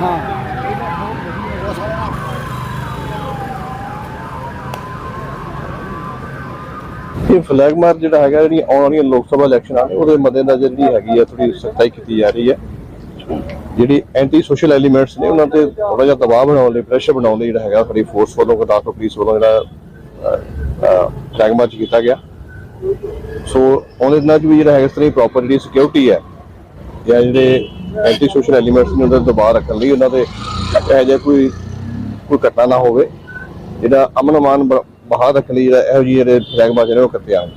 ਹਾਂ। ਇਹ flag March ਜਿਹੜਾ ਹੈਗਾ ਜਿਹੜੀ ਆਉਣ ਵਾਲੀਆਂ ਲੋਕ ਸਭਾ ਇਲੈਕਸ਼ਨ ਨੇ ਉਹਦੇ ਮੱਦੇਨਜ਼ਰ ਜਿਹੜੀ ਹੈਗੀ ਆ ਥੋੜੀ ਸਖਤਾਈ ਕੀਤੀ ਜਾ ਰਹੀ ਹੈ ਜਿਹੜੀ ਐਂਟੀ ਸੋਸ਼ਲ ਐਲੀਮੈਂਟਸ ਨੇ, ਉਹਨਾਂ ਤੇ ਥੋੜਾ ਜਿਹਾ ਦਬਾਅ ਬਣਾਉਣ ਲਈ ਪ੍ਰੈਸ਼ਰ ਬਣਾਉਣ ਲਈ ਜਿਹੜਾ ਹੈਗਾ ਫਰੀ ਫੋਰਸ ਵੱਲੋਂ ਗੁਰਦਾਸਪੁਰ ਪੁਲਿਸ ਵੱਲੋਂ ਜਿਹੜਾ ਫਲੈਗ ਮਾਰਚ ਕੀਤਾ ਗਿਆ। ਸੋ ਉਹਦੇ ਨਾਲ ਵੀ ਜਿਹੜਾ ਹੈਗਾ, ਇਸ ਤਰ੍ਹਾਂ ਪ੍ਰੋਪਰ ਜਿਹੜੀ ਸਿਕਿਉਰਿਟੀ ਹੈ, ਜਾਂ ਜਿਹੜੇ ਐਂਟੀ ਸੋਸ਼ਲ ਐਲੀਮੈਂਟਸ ਨੇ ਉਹਨਾਂ ਤੇ ਦਬਾਅ ਰੱਖਣ ਲਈ ਉਹਨਾਂ ਤੇ ਇਹੋ ਜਿਹਾ ਕੋਈ ਕੋਈ ਘਟਨਾ ਨਾ ਹੋਵੇ। ਜਿਹੜਾ ਅਮਨ ਅਮਾਨ ਬਹਾਲ ਰੱਖਣ ਲਈ ਜਿਹੜਾ ਇਹੋ ਜਿਹੇ ਜਿਹੜੇ ਫਲੈਗ ਮਾਰਚ ਉਹ ਕੀਤੇ ਆਣ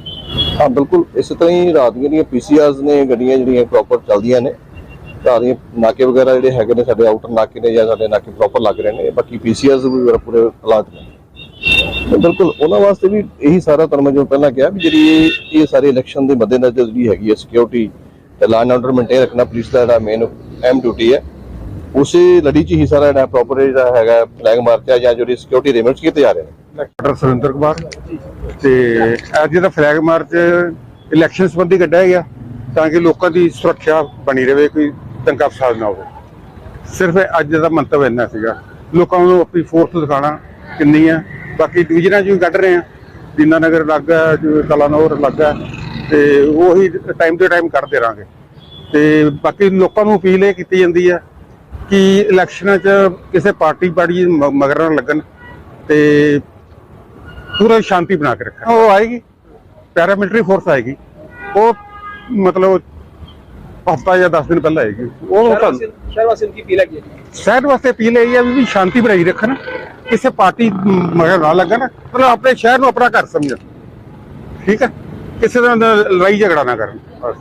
ਹਾਂ, ਬਿਲਕੁਲ ਇਸੇ ਤਰ੍ਹਾਂ ਹੀ ਰਾਤ ਦੀਆਂ ਜਿਹੜੀਆਂ ਪੀਸੀਆਰਸ ਨੇ, ਗੱਡੀਆਂ ਜਿਹੜੀਆਂ ਪ੍ਰੋਪਰ ਚੱਲਦੀਆਂ ਨੇ, ਰਾਤ ਦੀਆਂ ਨਾਕੇ ਵਗੈਰਾ ਜਿਹੜੇ ਹੈਗੇ ਨੇ ਸਾਡੇ ਆਊਟਰ ਨਾਕੇ ਨੇ ਜਾਂ ਸਾਡੇ ਨਾਕੇ ਪ੍ਰੋਪਰ ਲੱਗ ਰਹੇ ਨੇ, ਬਾਕੀ ਪੀਸੀਆਰਸ ਵੀ ਪੂਰੇ ਹਾਲਾਤ ਨੇ। ਬਿਲਕੁਲ ਉਹਨਾਂ ਵਾਸਤੇ ਵੀ ਇਹੀ ਸਾਰਾ ਤੁਹਾਨੂੰ ਮੈਂ ਜੋ ਪਹਿਲਾਂ ਕਿਹਾ ਵੀ ਜਿਹੜੀ ਇਹ- ਸਾਰੇ ਇਲੈਕਸ਼ਨ ਦੇ ਮੱਦੇਨਜ਼ਰ ਜਿਹੜੀ ਹੈਗੀ ਹੈ security law and order maintain ਰੱਖਣਾ ਪੁਲਿਸ ਦਾ ਜਿਹੜਾ ਮੇਨ ਐਮ ਡਿਊਟੀ ਹੈ। ਉਸੇ ਲੜੀ 'ਚ ਹੀ ਸਾਰਾ ਜਿਹੜਾ ਪ੍ਰੋਪਰ ਜਿਹੜਾ ਹੈਗਾ ਫਲੈਗ ਮਾਰਚ ਹੈ ਜਾਂ ਜਿਹੜੀ ਸਿਕਿਉਰਿਟੀ ਅਰੇਂਜਮੈਂਟਸ ਕੀਤੇ ਜਾ ਰਹੇ ਨੇ। ਡਾਕਟਰ ਸੁਰਿੰਦਰ ਕੁਮਾਰ, ਤੇ ਅੱਜ ਦਾ ਫਲੈਗ ਮਾਰਚ ਇਲੈਕਸ਼ਨ ਸੰਬੰਧੀ ਕੱਢਿਆ ਗਿਆ, ਤਾਂ ਕਿ ਲੋਕਾਂ ਦੀ ਸੁਰੱਖਿਆ ਬਣੀ ਰਹੇ, ਕੋਈ ਦੰਗਾ ਫਸਾਦ ਨਾ ਹੋਵੇ। ਸਿਰਫ ਅੱਜ ਦਾ ਮੰਤਵ ਇੰਨਾ ਸੀਗਾ। ਲੋਕਾਂ ਨੂੰ ਆਪਣੀ ਫੋਰਸ ਦਿਖਾਣਾ ਕਿੰਨੀ ਹੈ। ਬਾਕੀ ਡਿਵੀਜ਼ਨਾਂ 'ਚ ਵੀ ਕੱਢ ਰਹੇ ਆ ਦੀਨਾਨਗਰ ਲੱਗਾ ਜਿਵੇਂ ਕਲਾਨੌਰ ਲੱਗਾ। ਤੇ ਉਹੀ ਟਾਈਮ ਤੋਂ ਟਾਈਮ ਕਰਦੇ ਰਾਂਗੇ ਤੇ ਬਾਕੀ ਲੋਕਾਂ ਨੂੰ ਅਪੀਲ ਇਹ ਕੀਤੀ ਜਾਂਦੀ ਹੈ ਕਿ ਇਲੈਕਸ਼ਨਾਂ 'ਚ ਕਿਸੇ ਪਾਰਟੀ ਪਾਰਟੀ ਮਗਰ ਨਾ ਲੱਗਣ ਤੇ ਪੂਰਾ ਸ਼ਾਂਤੀ ਬਣਾ ਕੇ ਰੱਖਣਾ। ਉਹ ਆਏਗੀ ਪੈਰਾਮਿਲਟਰੀ ਫੋਰਸ ਆਏਗੀ ਉਹ ਮਤਲਬ ਹਫਤਾ ਜਾਂ 10 ਦਿਨ ਪਹਿਲਾਂ ਆਏਗੀ। ਉਹ ਸ਼ਹਿਰ ਵਾਸੀਆਂ ਕੀ ਅਪੀਲ ਹੈ ਸ਼ਹਿਰ ਵਾਸਤੇ ਅਪੀਲ ਇਹ ਹੈ ਵੀ ਸ਼ਾਂਤੀ ਬਣਾਈ ਰੱਖਣ ਕਿਸੇ ਪਾਰਟੀ ਮਗਰ ਨਾ ਲੱਗਣ ਮਤਲਬ ਆਪਣੇ ਸ਼ਹਿਰ ਨੂੰ ਆਪਣਾ ਘਰ ਸਮਝਣ। ਠੀਕ ਹੈ? ਕਿਸੇ ਤਰ੍ਹਾਂ ਦਾ ਲੜਾਈ ਝਗੜਾ ਨਾ ਕਰਨ। ਬਸ।